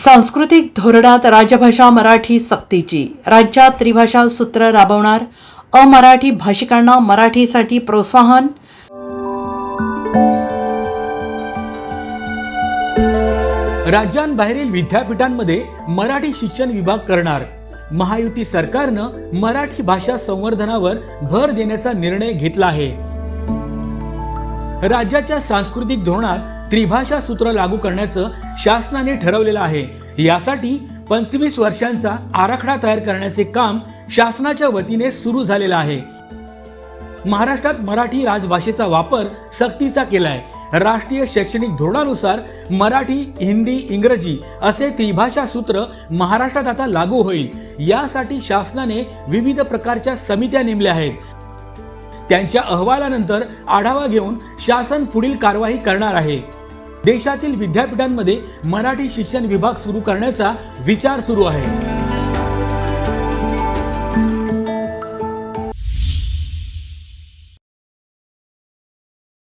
सांस्कृतिक धोरणात राजभाषा मराठी सक्तीची. राज्यात त्रिभाषा सूत्र राबवणार अमराठी भाषिकांना मराठीसाठी प्रोत्साहन. राज्यांबाहेरील विद्यापीठांमध्ये मराठी शिक्षण विभाग करणार. महायुती सरकारनं मराठी भाषा संवर्धनावर भर देण्याचा निर्णय घेतला आहे. राज्याच्या सांस्कृतिक धोरणात त्रिभाषा सूत्र लागू करण्याचं शासनाने ठरवलेलं आहे. यासाठी पंचवीस वर्षांचा आराखडा तयार करण्याचे काम शासनाच्या वतीने सुरू झालेलं आहे. महाराष्ट्रात मराठी राजभाषेचा वापर सक्तीचा केलाय. राष्ट्रीय शैक्षणिक धोरणानुसार मराठी हिंदी इंग्रजी असे त्रिभाषा सूत्र महाराष्ट्रात आता लागू होईल. यासाठी शासनाने विविध प्रकारच्या समित्या नेमल्या आहेत. त्यांच्या अहवालानंतर आढावा घेऊन शासन पुढील कारवाई करणार आहे. देशातील विद्यापीठांमध्ये मराठी शिक्षण विभाग सुरू करण्याचा विचार सुरू आहे.